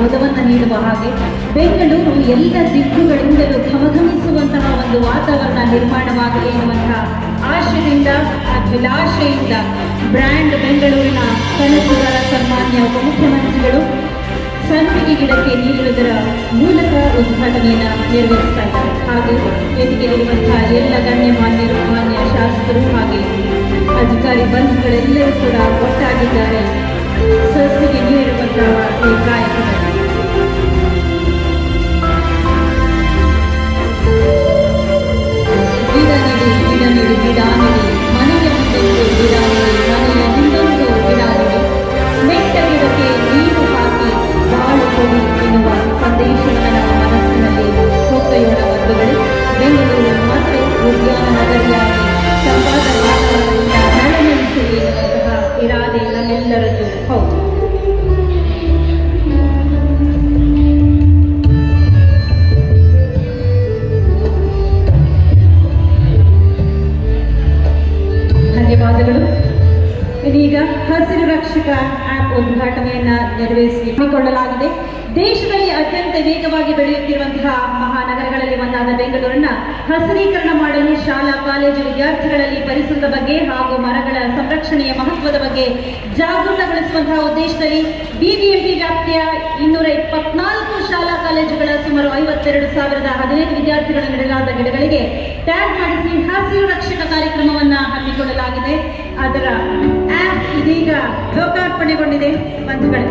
ನೀಡುವ ಹಾಗೆ ಬೆಂಗಳೂರು ಎಲ್ಲ ದಿಕ್ಕುಗಳಿಂದಲೂ ಘಮಘಮಿಸುವಂತಹ ಒಂದು ವಾತಾವರಣ ನಿರ್ಮಾಣವಾಗಲಿ ಎನ್ನುವಂತಹ ಆಶಯದಿಂದ ಅಭಿಲಾಷೆಯಿಂದ ಬ್ರ್ಯಾಂಡ್ ಬೆಂಗಳೂರಿನ ಕನಸುಗಾರ ಸನ್ಮಾನ್ಯ ಉಪಮುಖ್ಯಮಂತ್ರಿಗಳು ಸಂಪಿಗೆ ಗಿಡಕ್ಕೆ ನೀಡುವುದರ ಮೂಲಕ ಉದ್ಘಾಟನೆಯನ್ನು ನೆರವೇರಿಸ್ತಾ ಇದ್ದಾರೆ. ಹಾಗೆ ವೇದಿಕೆಯಲ್ಲಿರುವಂತಹ ಎಲ್ಲ ಗಣ್ಯಮಾನ್ಯರು ಮಾನ್ಯ ಶಾಸಕರು ಹಾಗೆ ಅಧಿಕಾರಿ ಬಂಧುಗಳೆಲ್ಲರೂ ಕೂಡ ಒಟ್ಟಾಗಿದ್ದಾರೆ. ಸಸ್ಯಗೆ ನೀಡಿರುವಂತಹ ಈ ಕಾರ್ಯಕ್ರಮ ರಕ್ಷಕ ಆಪ್ ಉದ್ಘಾಟನೆಯನ್ನ ನೆರವೇರಿಸಿ ಹಮ್ಮಿಕೊಳ್ಳಲಾಗಿದೆ. ದೇಶದಲ್ಲಿ ಅತ್ಯಂತ ವೇಗವಾಗಿ ಬೆಳೆಯುತ್ತಿರುವಂತಹ ಮಹಾನಗರಗಳಲ್ಲಿ ಒಂದಾದ ಬೆಂಗಳೂರನ್ನ ಹಸಿರೀಕರಣ ಮಾಡಲು ಶಾಲಾ, ಕಾಲೇಜು ವಿದ್ಯಾರ್ಥಿಗಳಲ್ಲಿ ಪರಿಸರದ ಬಗ್ಗೆ ಹಾಗೂ ಮರಗಳ ಸಂರಕ್ಷಣೆಯ ಮಹತ್ವದ ಬಗ್ಗೆ ಜಾಗೃತಗೊಳಿಸುವಂತಹ ಉದ್ದೇಶದಲ್ಲಿ ಬಿಬಿಎಂಪಿ ವ್ಯಾಪ್ತಿಯ ಇನ್ನೂರ ಶಾಲಾ ಕಾಲೇಜುಗಳ ಸುಮಾರು ಐವತ್ತೆರಡು ಸಾವಿರದ ಹದಿನೈದು ವಿದ್ಯಾರ್ಥಿಗಳ ನೆಡಲಾದ ಗಿಡಗಳಿಗೆ ಟ್ಯಾಗ್ ಮಾಡಿಸಿ ಹಸಿರು ರಕ್ಷಕ ಕಾರ್ಯಕ್ರಮವನ್ನ ಹಮ್ಮಿಕೊಳ್ಳಲಾಗಿದೆ. ಅದರ ಆಪ್ ಇದೀಗ ಲೋಕಾರ್ಪಣೆಗೊಂಡಿದೆ. ಬಂಧುಗಳೇ.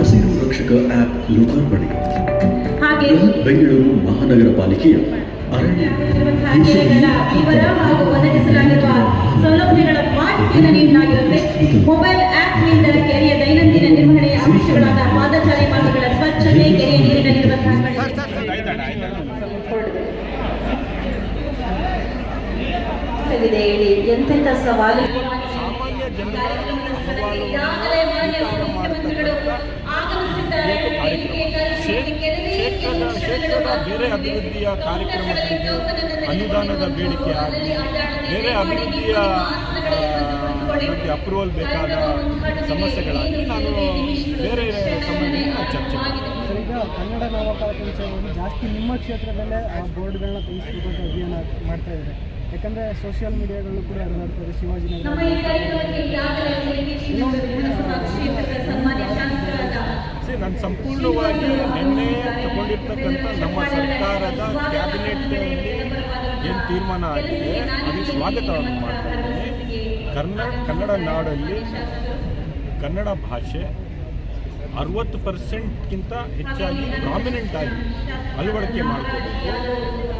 ಹಸಿರು ರಕ್ಷಕ ಆಪ್ ಲೋಕಾರ್ಪಣೆ. ಹಾಗೆ ಬೆಂಗಳೂರು ಮಹಾನಗರ ಪಾಲಿಕೆಯ ಅರಣ್ಯ ವಿವರ ಹಾಗೂ ಒದಗಿಸಲಾಗಿರುವ ಇದೆ ಹೇಳಿ ಎಂತೆಂಥ ಸವಾಲು ಮುಖ್ಯಮಂತ್ರಿಗಳು ಆಗಮಿಸಿದ್ದಾರೆ. ಬೇರೆ ಅಭಿವೃದ್ಧಿಯ ಕಾರ್ಯಕ್ರಮಗಳಿಗೆ ಅನುದಾನದ ಬೇಡಿಕೆ ಆಗಲಿ ಬೇರೆ ಅಭಿವೃದ್ಧಿಯ ಅಪ್ರೂವಲ್ ಬೇಕಾದ ಸಮಸ್ಯೆಗಳಾಗಲಿ ನಾನು ಬೇರೆ ಸಮಯದಲ್ಲಿ ಚರ್ಚೆ ಮಾಡ್ತೀನಿ. ಸರ್, ಈಗ ಕನ್ನಡ ನವಕಾಂಕ್ಷೆಗಳು ಜಾಸ್ತಿ ನಿಮ್ಮ ಕ್ಷೇತ್ರದಲ್ಲೇ ಆ ಬೋರ್ಡ್ಗಳನ್ನ ತೆಗೆಸ್ಬೇಕು ಅಂತ ಅಭಿಯಾನ ಮಾಡ್ತಾ ಇದ್ದಾರೆ. ಯಾಕಂದರೆ ಸೋಷಿಯಲ್ ಮೀಡಿಯಾಗಳು ಕೂಡ ಹರಿದಾಡ್ತಾರೆ ಶಿವಾಜಿನಗರ ನಾನು ಸಂಪೂರ್ಣವಾಗಿ ನಿನ್ನೆ ತಗೊಂಡಿರ್ತಕ್ಕಂಥ ನಮ್ಮ ಸರ್ಕಾರದ ಕ್ಯಾಬಿನೆಟ್ ಏನು ತೀರ್ಮಾನ ಆಗಿದೆ? ಅದಕ್ಕೆ ಸ್ವಾಗತವನ್ನು ಮಾಡ್ತಾ ಇದ್ದೀನಿ. ಕನ್ನಡ ಕನ್ನಡ ನಾಡಲ್ಲಿ ಕನ್ನಡ ಭಾಷೆ ಅರವತ್ತು ಪರ್ಸೆಂಟ್ಗಿಂತ ಹೆಚ್ಚಾಗಿ ಪ್ರಾಮಿನೆಂಟ್ ಆಗಿ ಅಳವಡಿಕೆ ಮಾಡ್ಕೋಬೇಕು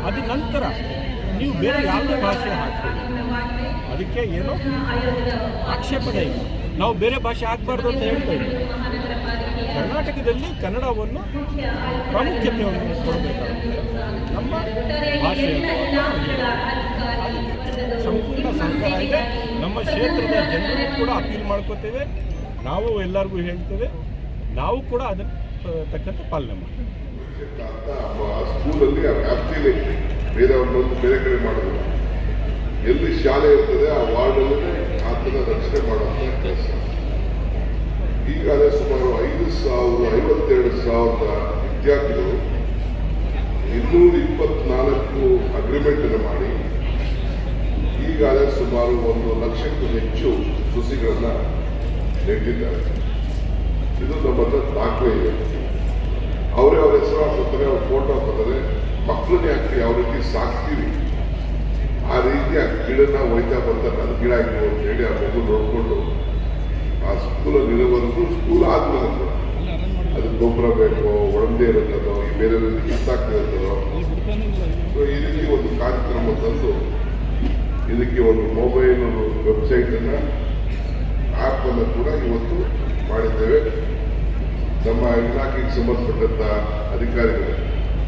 ಅದ ನಂತರ ನೀವು ಬೇರೆ ಯಾವುದೇ ಭಾಷೆ ಹಾಕ್ಬೋದು ಅದಕ್ಕೆ ಏನು ಆಕ್ಷೇಪಣೆ ಇಲ್ಲ. ನಾವು ಬೇರೆ ಭಾಷೆ ಹಾಕಬಾರ್ದು ಅಂತ ಹೇಳ್ತಾ ಕರ್ನಾಟಕದಲ್ಲಿ ಕನ್ನಡವನ್ನು ಪ್ರಾಮುಖ್ಯತೆಯನ್ನು ಕೊಡಬೇಕಾಗುತ್ತೆ. ನಮ್ಮ ಭಾಷೆ ಸಂಪೂರ್ಣ ಇದೆ. ನಮ್ಮ ಕ್ಷೇತ್ರದ ಜನರು ಕೂಡ ಅಪೀಲ್ ಮಾಡ್ಕೋತೇವೆ. ನಾವು ಎಲ್ಲರಿಗೂ ಹೇಳ್ತೇವೆ. ನಾವು ಕೂಡ ಅದಕ್ಕೆ ತಕ್ಕಂತೆ ಪಾಲನೆ ಮಾಡ್ತೀವಿ. ಸ್ಕೂಲಲ್ಲಿ ಆ ಬೇರೆ ಕಡೆ ಮಾಡೋದು. ಎಲ್ಲಿ ಶಾಲೆ ಇರ್ತದೆ, ಆ ವಾರ್ಡಲ್ಲೇ ಆತನ ರಕ್ಷಣೆ ಮಾಡುವಂತ ಕೆಲಸ. ಈಗಾಗಲೇ ಸುಮಾರು ಐದು ಸಾವಿರ ಐವತ್ತೆರಡು ಸಾವಿರದ ವಿದ್ಯಾರ್ಥಿಗಳು ಇನ್ನೂರ ಇಪ್ಪತ್ನಾಲ್ಕು ಅಗ್ರಿಮೆಂಟ್ ಅನ್ನು ಮಾಡಿ, ಈಗಾಗಲೇ ಸುಮಾರು ಒಂದು ಲಕ್ಷಕ್ಕೂ ಹೆಚ್ಚು ಸುಸಿಗಳನ್ನ ನೆಟ್ಟಿದ್ದಾರೆ ಇದು ನಮ್ಮ ಹತ್ರ ದಾಖಲೆ ಇದೆ. ಅವರೇ ಅವ್ರ ಹೆಸರು ಹಾಕ್ತಾರೆ ಅವ್ರ ಫೋಟೋ ಹಾಕೋತಾರೆ ಮಕ್ಕಳನ್ನ ಯಾಕೆ ಯಾವ ರೀತಿ ಸಾಕ್ತೀವಿ. ಆ ರೀತಿ ಆ ಗಿಡನ ಒಯ್ತಾ ಬರ್ತಾರೆ ನನ್ನ ಗಿಡ ಆಗಿದೆ ಅಂತ ಹೇಳಿ ಆ ಮಗು ನೋಡ್ಕೊಂಡು ಆ ಸ್ಕೂಲಲ್ಲಿ ಇರೋವರೆಗೂ ಸ್ಕೂಲ್ ಆದ್ಮೇಲೆ ಅದು ಗೊಬ್ಬರ ಬೇಕೋ ಒಳಂದೆ ಇರುತ್ತದೋ, ಈ ಬೇರೆ ರೀತಿ ಕಿತ್ತಾಕ್ತಿರುತ್ತದೋ ಸೊ ಈ ರೀತಿ ಒಂದು ಕಾರ್ಯಕ್ರಮ ತಂದು ಇದಕ್ಕೆ ಒಂದು ಮೊಬೈಲ್ ವೆಬ್ಸೈಟ್ ಅನ್ನ ಆಪ್ ಅನ್ನು ಕೂಡ ಇವತ್ತು ಮಾಡಿದ್ದೇವೆ. ನಮ್ಮ ಇಲಾಖೆಗೆ ಸಂಬಂಧಪಟ್ಟಂತಹ ಅಧಿಕಾರಿಗಳು.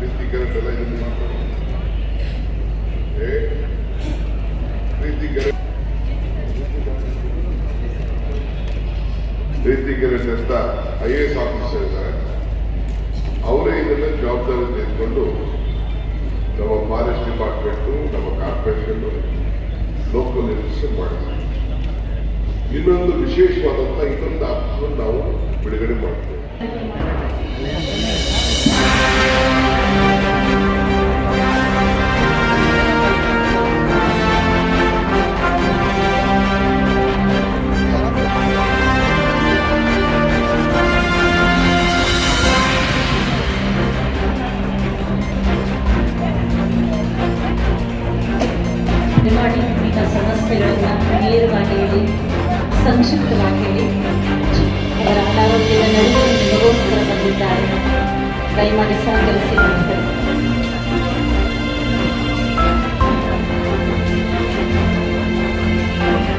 ಪ್ರೀತಿ ಕರೆಕ್ಟ್ ಎಲ್ಲ ಇದನ್ನು ಏ, ಪ್ರೀತಿ ಕರೆಕ್ಟ್ ಪ್ರೀತಿ ಗೆರೆಟ್ ಅಂತ ಐ ಎ ಎಸ್ ಆಫೀಸರ್ ಇದ್ದಾರೆ. ಅವರೇ ಇದನ್ನ ಜವಾಬ್ದಾರಿ ತೆಗೆದುಕೊಂಡು ನಮ್ಮ ಫಾರೆಸ್ಟ್ ಡಿಪಾರ್ಟ್ಮೆಂಟು ನಮ್ಮ ಕಾರ್ಪೊರೇಷನ್ ಲೋಕಲ್ ರಿಜಿಸ್ಟರ್ ಮಾಡಿದ್ದಾರೆ. ಇನ್ನೊಂದು ವಿಶೇಷವಾದಂಥ ಇನ್ನೊಂದು ಆಪ್ಷನ್ ನಾವು ಬಿಡುಗಡೆ ಮಾಡ್ತೇವೆ. ಅವರ ಅನಾರೋಗ್ಯದ ನಡುವೆ